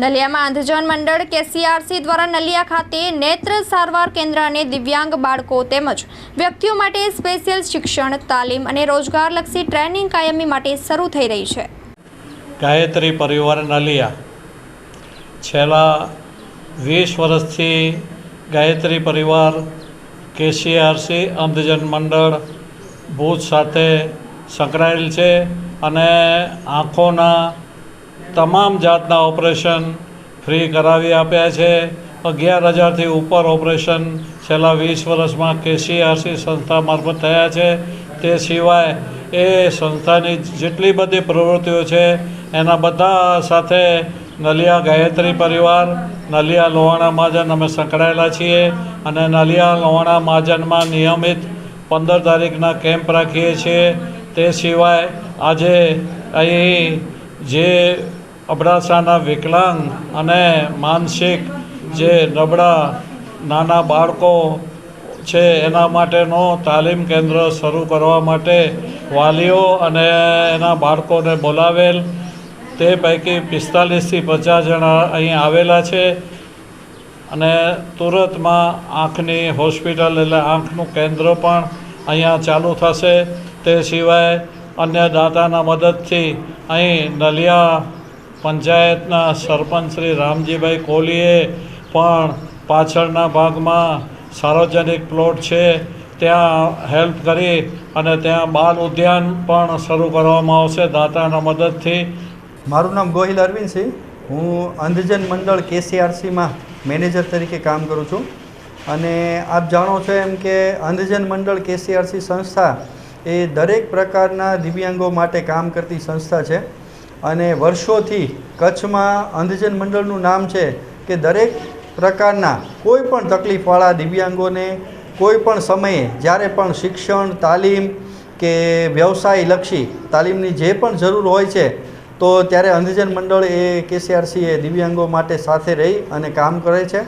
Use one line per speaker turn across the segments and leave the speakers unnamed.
નલિયામાં અંધજન મંડળ કેસીઆરસી દ્વારા નલિયા ખાતે નેત્ર સારવાર કેન્દ્ર અને દિવ્યાંગ બાળકો તેમજ વ્યક્તિઓ માટે સ્પેશિયલ શિક્ષણ, તાલીમ અને રોજગારલક્ષી ટ્રેનિંગ કાયમી માટે શરૂ થઈ રહી છે.
ગાયત્રી પરિવાર નલિયા. છેલ્લા વીસ વર્ષથી ગાયત્રી પરિવાર, કેસીઆરસી, અંધજન મંડળ ભૂત સાથે સંકળાયેલ છે અને આંખોના તમામ જાતના ઓપરેશન ફ્રી કરાવી આપ્યા છે. અગિયાર હજારથી ઉપર ઓપરેશન છેલ્લા વીસ વર્ષમાં કેસીઆરસી સંસ્થા મારફત થયા છે. તે સિવાય એ સંસ્થાની જેટલી બધી પ્રવૃત્તિઓ છે, એના બધા સાથે નલિયા ગાયત્રી પરિવાર, નલિયા લોહાણા મહાજન અમે સંકળાયેલા છીએ અને નલિયા લોહાણા મહાજનમાં નિયમિત પંદર તારીખના કેમ્પ રાખીએ છીએ. તે સિવાય આજે અહીં જે અબડાસાના વિકલાંગ અને માનસિક જે નબળા નાના બાળકો છે, એના માટેનો તાલીમ કેન્દ્ર શરૂ કરવા માટે વાલીઓ અને એના બાળકોને બોલાવેલ. તે પૈકી પિસ્તાલીસથી પચાસ જણા અહીં આવેલા છે અને તુરતમાં આંખની હોસ્પિટલ એટલે આંખનું કેન્દ્ર પણ અહીંયા ચાલુ થશે. તે સિવાય અન્ય દાતાના મદદથી અહીં નલિયા પંચાયતના સરપંચ શ્રી રામજીભાઈ કોહલીએ પણ પાછળના ભાગમાં સાર્વજનિક પ્લોટ છે, ત્યાં હેલ્પ કરી અને ત્યાં બાલ ઉદ્યાન પણ શરૂ કરવામાં આવશે દાતાના મદદથી.
મારું નામ ગોહિલ અરવિંદસિંહ હું અંધજન મંડળ કેસીઆરસીમાં મેનેજર તરીકે કામ કરું છું. અને આપ જાણો છો એમ કે અંધજન મંડળ કેસીઆરસી સંસ્થા એ દરેક પ્રકારના દિવ્યાંગો માટે કામ કરતી સંસ્થા છે. અને વર્ષોથી કચ્છમાં અંધજન મંડળનું નામ છે કે દરેક પ્રકારના કોઈ પણ તકલીફવાળા દિવ્યાંગોને કોઈ પણ સમયે જ્યારે પણ શિક્ષણ, તાલીમ કે વ્યવસાયલક્ષી તાલીમની જે પણ જરૂર હોય છે, તો ત્યારે અંધજન મંડળ એ કેસીઆરસી એ દિવ્યાંગો માટે સાથે રહી અને કામ કરે છે.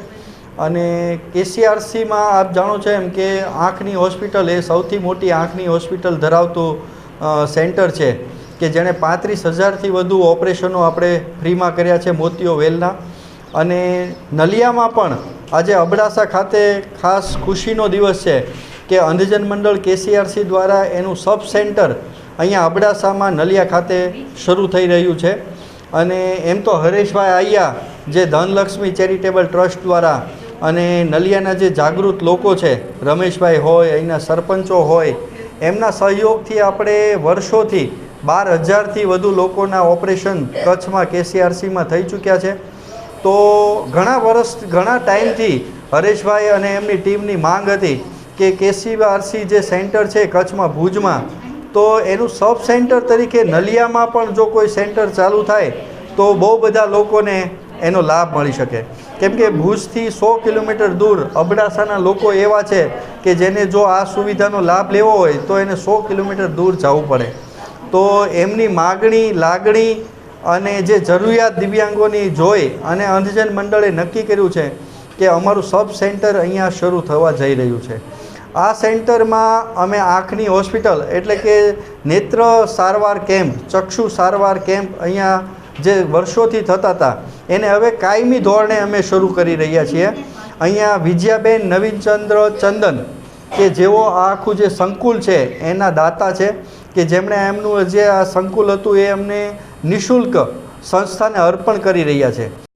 અને કેસીઆરસીમાં આપ જાણો છો એમ કે આંખની હોસ્પિટલ એ સૌથી મોટી આંખની હોસ્પિટલ ધરાવતું સેન્ટર છે કે જેણે પાંત્રીસ હજારથી વધુ ઓપરેશનો આપણે ફ્રીમાં કર્યા છે મોતીઓ વેલના. અને નલિયામાં પણ આજે અબડાસા ખાતે ખાસ ખુશીનો દિવસ છે કે અંધજન મંડળ કેસીઆરસી દ્વારા એનું સબ સેન્ટર અહીંયા અબડાસામાં નલિયા ખાતે શરૂ થઈ રહ્યું છે. અને એમ તો હરેશભાઈ આયા જે ધનલક્ષ્મી ચેરિટેબલ ટ્રસ્ટ દ્વારા અને નલિયાના જે જાગૃત લોકો છે, રમેશભાઈ હોય, અહીંના સરપંચો હોય, એમના સહયોગથી આપણે વર્ષોથી બાર હજારથી વધુ લોકોના ઓપરેશન કચ્છમાં, કેસીઆરસીમાં થઈ ચૂક્યા છે. તો ઘણા વર્ષ, ઘણા ટાઈમથી હરેશભાઈ અને એમની ટીમની માંગ હતી કે કેસીઆરસી જે સેન્ટર છે કચ્છમાં, ભુજમાં, તો એનું સબ સેન્ટર તરીકે નલિયામાં પણ જો કોઈ સેન્ટર ચાલુ થાય, તો બહુ બધા લોકોને એનો લાભ મળી શકે. કેમ કે ભુજથી સો કિલોમીટર દૂર અબડાસાના લોકો એવા છે કે જેને જો આ સુવિધાનો લાભ લેવો હોય તો એને સો કિલોમીટર દૂર જવું પડે. તો એમની માગણી, લાગણી અને જે જરૂરિયાત દિવ્યાંગોની જોઈ અને અંધજન મંડળે નક્કી કર્યું છે કે અમારું સબ સેન્ટર અહીંયા શરૂ થવા જઈ રહ્યું છે. આ સેન્ટરમાં અમે આંખની હોસ્પિટલ એટલે કે નેત્ર સારવાર કેમ્પ, ચક્ષુ સારવાર કેમ્પ અહીંયા જે વર્ષોથી થતા હતા, એને હવે કાયમી ધોરણે અમે શરૂ કરી રહ્યા છીએ. અહીંયા વિજયાબેન નવીનચંદ્ર ચંદન, કે જેઓ આખું જે સંકુલ છે, એના દાતા છે, કે જેમણે એમનું જે આ સંકુલ હતું, એ અમને નિઃશુલ્ક સંસ્થાને અર્પણ કરી રહ્યા છે.